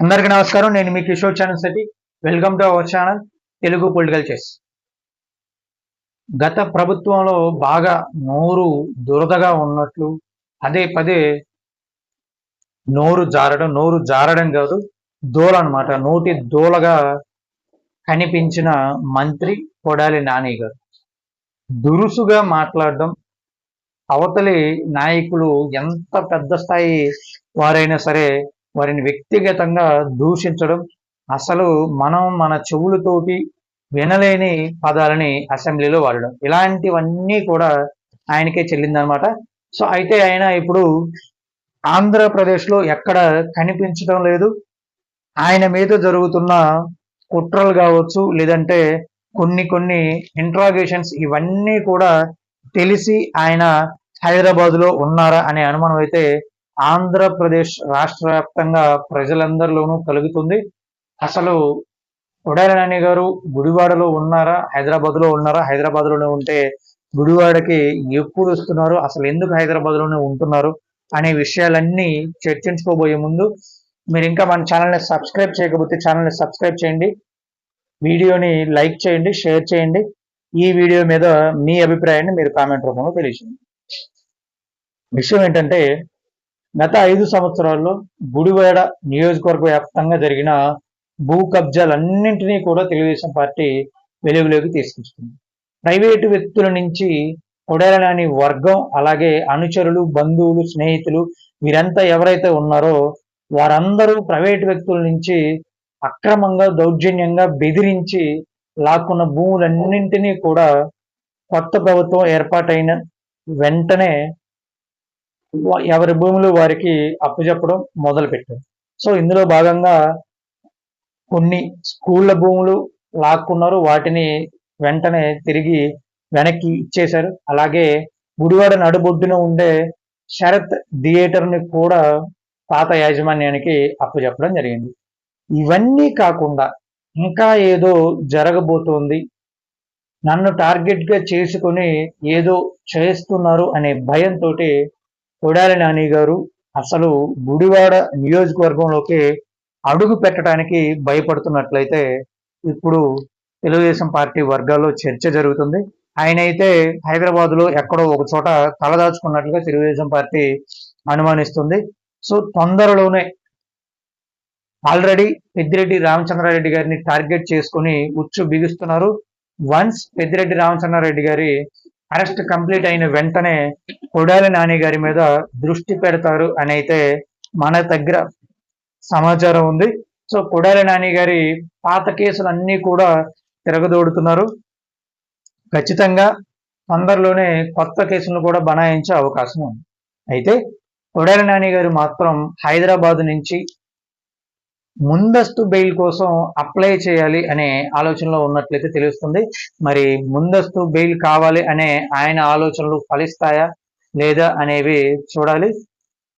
అందరికీ నమస్కారం. నేను మీ Kishore channel Shetty welcome to our channel Telugu political chess గత ప్రభుత్వంలో బాగా నోరు దురదగా ఉన్నట్లు అదే పదే నోరు జారడం నోరు జారడం కాదు దోల అన్నమాట. నోటి దోలగా కనిపించిన మంత్రి కొడాలి నాని గారు. దురుసుగా మాట్లాడడం అవతలి నాయకులు ఎంత పెద్ద స్థాయి వారైనా సరే వారిని వ్యక్తిగతంగా దూషించడం అసలు మనం మన చెవులతోటి వినలేని పదాలని అసెంబ్లీలో వాడడం. ఇలాంటివన్నీ కూడా ఆయనకే చెల్లిందనమాట. సో అయితే ఆయన ఇప్పుడు ఆంధ్రప్రదేశ్లో ఎక్కడ కనిపించడం లేదు. ఆయన మీద జరుగుతున్న కుట్రలు కావచ్చు లేదంటే కొన్ని కొన్ని ఇంట్రాగేషన్స్ ఇవన్నీ కూడా తెలిసి ఆయన హైదరాబాద్లో ఉన్నారా అనే అనుమానం అయితే ఆంధ్రప్రదేశ్ రాష్ట్ర వ్యాప్తంగా ప్రజలందరిలోనూ కలుగుతుంది. అసలు కొడాలి గారు గుడివాడలో ఉన్నారా? హైదరాబాద్లో ఉన్నారా? హైదరాబాద్లోనే ఉంటే గుడివాడకి ఎప్పుడు వస్తున్నారు? అసలు ఎందుకు హైదరాబాద్లోనే ఉంటున్నారు? అనే విషయాలన్నీ చర్చించుకోబోయే ముందు మీరు ఇంకా మన ఛానల్ని సబ్స్క్రైబ్ చేయకపోతే ఛానల్ని సబ్స్క్రైబ్ చేయండి. వీడియోని లైక్ చేయండి షేర్ చేయండి. ఈ వీడియో మీద మీ అభిప్రాయాన్ని మీరు కామెంట్ రూపంలో తెలియజేయండి. విషయం ఏంటంటే గత ఐదు సంవత్సరాల్లో గుడివాడ నియోజకవర్గ వ్యాప్తంగా జరిగిన భూ కబ్జాలన్నింటినీ కూడా తెలుగుదేశం పార్టీ వెలుగులోకి తీసుకొస్తుంది. ప్రైవేటు వ్యక్తుల నుంచి కొడేలనాని వర్గం అలాగే అనుచరులు బంధువులు స్నేహితులు వీరంతా ఎవరైతే ఉన్నారో వారందరూ ప్రైవేటు వ్యక్తుల నుంచి అక్రమంగా దౌర్జన్యంగా బెదిరించి లాక్కున్న భూములన్నింటినీ కూడా కొత్త ప్రభుత్వం ఏర్పాటైన వెంటనే ఎవరి భూములు వారికి అప్పచెప్పడం మొదలుపెట్టారు. సో ఇందులో భాగంగా కొన్ని స్కూళ్ళ భూములు లాక్కున్నారు. వాటిని వెంటనే తిరిగి వెనక్కి ఇచ్చేశారు. అలాగే గుడివాడ నడుబొడ్డున ఉండే శరత్ థియేటర్ని కూడా పాత యాజమాన్యానికి అప్పచెప్పడం జరిగింది. ఇవన్నీ కాకుండా ఇంకా ఏదో జరగబోతోంది. నన్ను టార్గెట్గా చేసుకొని ఏదో చేస్తున్నారు అనే భయంతో కొడాలి నాని గారు అసలు గుడివాడ నియోజకవర్గంలోకి అడుగు పెట్టడానికి భయపడుతున్నట్లయితే ఇప్పుడు తెలుగుదేశం పార్టీ వర్గాల్లో చర్చ జరుగుతుంది. ఆయన అయితే హైదరాబాద్లో ఎక్కడో ఒక చోట తలదాచుకున్నట్లుగా తెలుగుదేశం పార్టీ అనుమానిస్తుంది. సో తొందరలోనే ఆల్రెడీ పెద్దిరెడ్డి రామచంద్రారెడ్డి గారిని టార్గెట్ చేసుకుని ఉచ్చు బిగుస్తున్నారు. వన్స్ పెద్దిరెడ్డి రామచంద్రారెడ్డి గారి అరెస్ట్ కంప్లీట్ అయిన వెంటనే కొడాలి నాని గారి మీద దృష్టి పెడతారు అని అయితే మన దగ్గర సమాచారం ఉంది. సో కొడాలి నాని గారి పాత కేసులు అన్నీ కూడా తిరగదోడుతున్నారు. ఖచ్చితంగా తొందరలోనే కొత్త కేసులను కూడా బనాయించే అవకాశం ఉంది. అయితే కొడాలి నాని గారు మాత్రం హైదరాబాద్ నుంచి ముందస్తు బెయిల్ కోసం అప్లై చేయాలి అనే ఆలోచనలో ఉన్నట్లయితే తెలుస్తుంది. మరి ముందస్తు బెయిల్ కావాలి అనే ఆయన ఆలోచనలు ఫలిస్తాయా లేదా అనేవి చూడాలి.